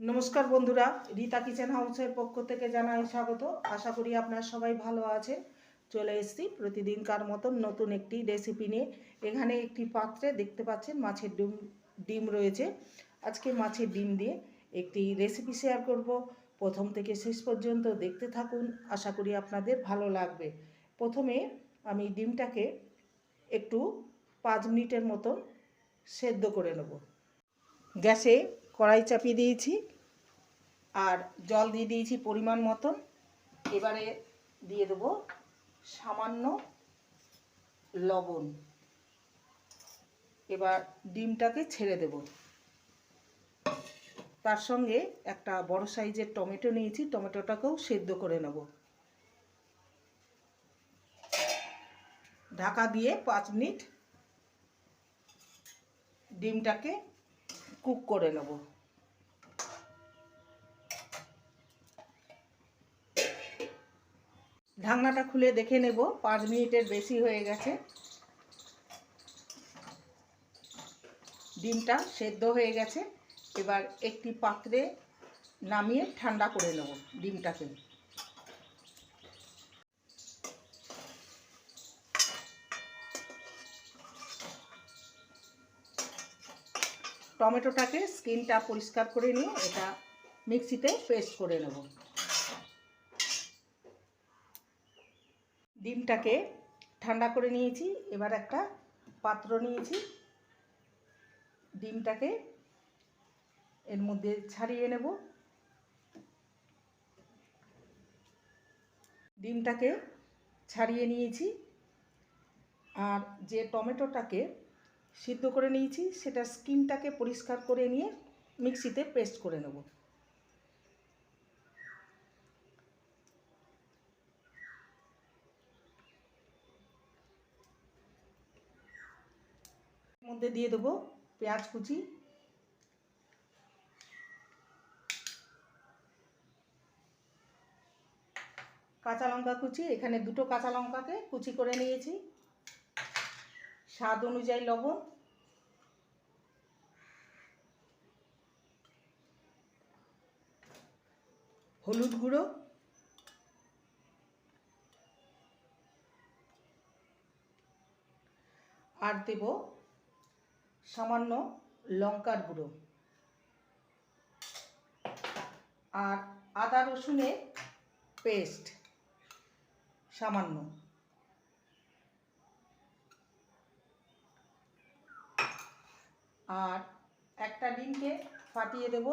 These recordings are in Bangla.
নমস্কার বন্ধুরা, রীতা কিচেন হাউসের পক্ষ থেকে জানাই স্বাগত। আশা করি আপনারা সবাই ভালো আছেন। চলে এসেছি প্রতিদিনকার মতন নতুন একটি রেসিপি নিয়ে। এখানে একটি পাত্রে দেখতে পাচ্ছেন মাছের ডিম ডিম রয়েছে। আজকে মাছের ডিম দিয়ে একটি রেসিপি শেয়ার করব। প্রথম থেকে শেষ পর্যন্ত দেখতে থাকুন, আশা করি আপনাদের ভালো লাগবে। প্রথমে আমি ডিমটাকে একটু পাঁচ মিনিটের মতন সেদ্ধ করে নেব। গ্যাসে কড়াই চাপিয়ে দিয়েছি আর জল দিয়ে দিয়েছি পরিমাণ মতন। এবারে দিয়ে দেবো সামান্য লবণ। এবার ডিমটাকে ছেড়ে দেব। তার সঙ্গে একটা বড় সাইজের টমেটো নিয়েছি, টমেটোটাকেও সেদ্ধ করে নেব। ঢাকা দিয়ে পাঁচ মিনিট ডিমটাকে কুক করে নেব। ঢাকনাটা খুলে দেখে নেব, পাঁচ মিনিটের বেশি হয়ে গেছে। ডিমটা সেদ্ধ হয়ে গেছে। এবার একটি পাত্রে নামিয়ে ঠান্ডা করে নেব ডিমটাকে। টমেটোটাকে স্কিনটা পরিষ্কার করে নিয়ে এটা মিক্সিতে পেস্ট করে নেব। ডিমটাকে ঠান্ডা করে নিয়েছি, এবার একটা পাত্র নিয়েছি। ডিমটাকে এর মধ্যে ছাড়িয়ে নেব। ডিমটাকে ছাড়িয়ে নিয়েছি, আর যে টমেটোটাকে সিদ্ধ করে নিয়েছি সেটা স্কিনটাকে পরিষ্কার করে নিয়ে মিক্সিতে পেস্ট করে নেব। মধ্যে দিয়ে দেবো পেঁয়াজ কুচি। কাঁচা লঙ্কা কুচি, এখানে দুটো কাঁচা লঙ্কাকে কুচি করে নিয়েছি। স্বাদ অনুযায়ী লবণ। হলুদ গুঁড়ো। আর দেব সামান্য লঙ্কার গুঁড়ো। আর আদা রসুনের পেস্ট, সামান্য। আর একটা ডিমকে ফাটিয়ে দেব।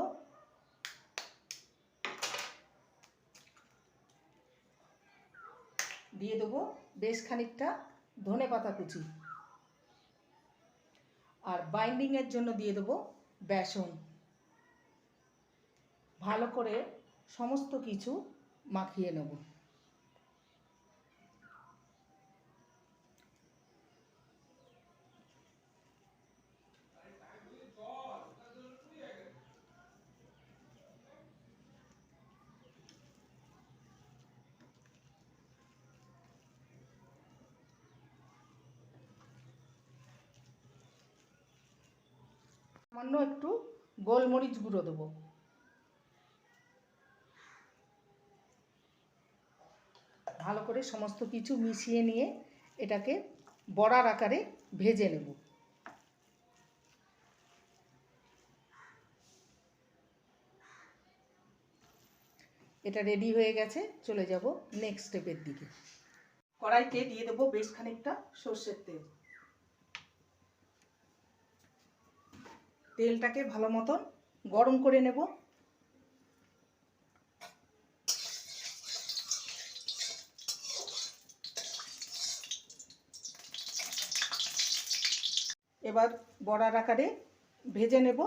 দিয়ে দেবো বেশ খানিকটা ধনে পাতা কুচি। আর বাইন্ডিংয়ের জন্য দিয়ে দেবো বেসন। ভালো করে সমস্ত কিছু মাখিয়ে নেব। সামান্য একটু গোলমরিচ গুঁড়ো দেবো। ভালো করে সমস্ত কিছু মিশিয়ে নিয়ে এটাকে বড়ার আকারে ভেজে নেব। এটা রেডি হয়ে গেছে, চলে যাব নেক্সট স্টেপের দিকে। কড়াইতে দিয়ে দেবো বেশ খানিকটা সর্ষের তেল। তেলটাকে ভালো মতন গরম করে নেব। এবার বড়ার আকারে ভেজে নেব।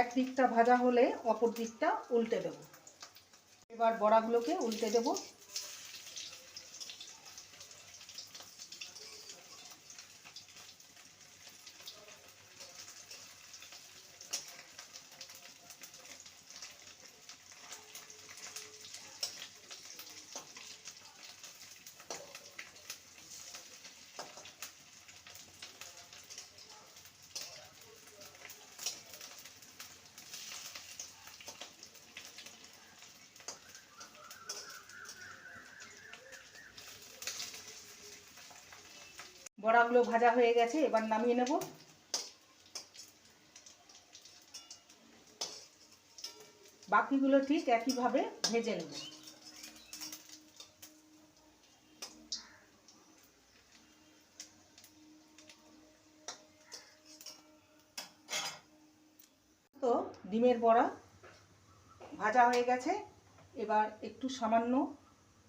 এক দিকটা ভাজা হলে অপর দিকটা উল্টে দেব। এবার বড়াগুলোকে উল্টে দেব। বড়াগুলো ভাজা হয়ে গেছে, এবার নামিয়ে নেব। বাকিগুলো ঠিক একইভাবে ভেজে নেব। তো ডিমের বড়া ভাজা হয়ে গেছে, এবার একটু সামান্য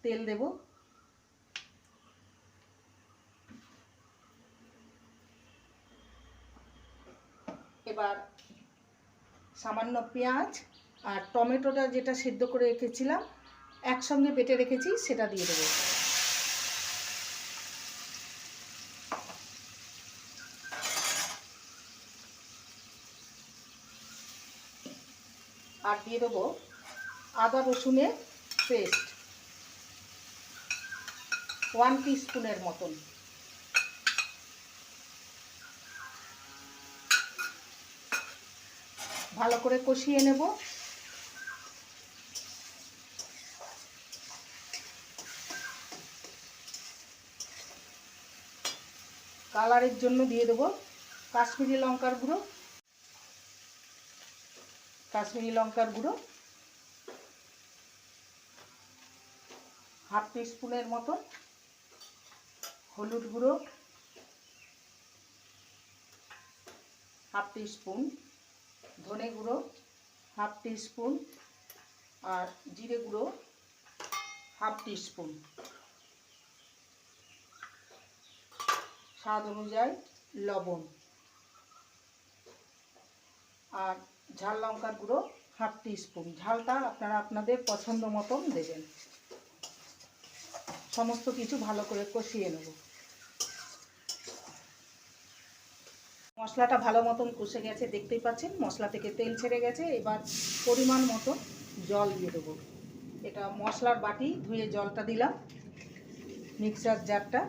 তেল দেব। এবার সামান্য পেঁয়াজ আর টমেটোটা যেটা সেদ্ধ করে রেখেছিলাম, একসঙ্গে বেটে রেখেছি, সেটা দিয়ে দেবো। আর দিয়ে দেবো আদা রসুনের পেস্ট, ওয়ান স্পুনের মতন। ভালো করে কষিয়ে নেব। কালারের জন্য দিয়ে দেবো কাশ্মীরি লঙ্কার গুঁড়ো। কাশ্মীরি লঙ্কার গুঁড়ো। হাফ স্পুনের মতো হলুদ গুঁড়ো। হাফ স্পুন ধনে গুঁড়ো, হাফ স্পুন আর জিরে গুঁড়ো, হাফ স্পুন স্বাদ অনুযায়ী লবণ। আর ঝাল লঙ্কার গুঁড়ো, হাফ স্পুন ঝালটা আপনারা আপনাদের পছন্দ মতন দেবেন। সমস্ত কিছু ভালো করে কষিয়ে নেব। মশলাটা ভালো মতন কষে গেছে, দেখতেই পাচ্ছেন? মশলা থেকে তেল ছেড়ে গেছে, এবার পরিমাণ মতো জল দিয়ে দেবো। এটা মশলার বাটি, ধুয়ে জলটা দিলাম, মিক্সার জারটা।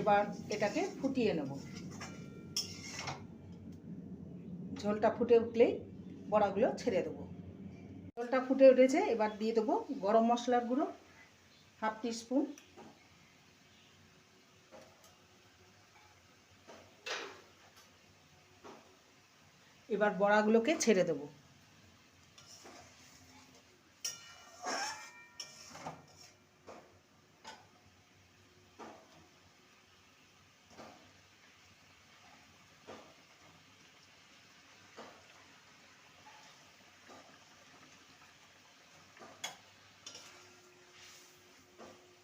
এবার এটাকে ফুটিয়ে নেব। ঝোলটা ফুটে উঠলেই বড়াগুলো ছেড়ে দেবো। ঝোলটা ফুটে উঠেছে, এবার দিয়ে দেবো গরম মশলার গুঁড়ো, হাফ স্পুন। এবার বড়াগুলোকে ছেড়ে দেবো।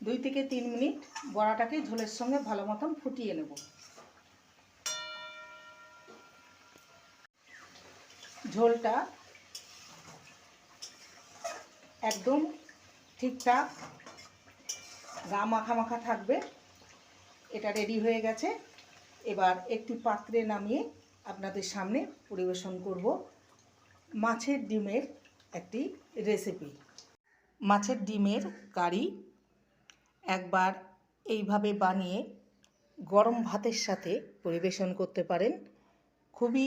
দুই থেকে তিন মিনিট বড়াটাকে ঝোলের সঙ্গে ভালো মতন ফুটিয়ে নেব। ঝোলটা একদম ঠিকঠাক গা মাখা মাখা থাকবে। এটা রেডি হয়ে গেছে। এবার একটি পাত্রে নামিয়ে আপনাদের সামনে পরিবেশন করব মাছের ডিমের একটি রেসিপি মাছের ডিমের কারি একবার এইভাবে বানিয়ে গরম ভাতের সাথে পরিবেশন করতে পারেন। খুবই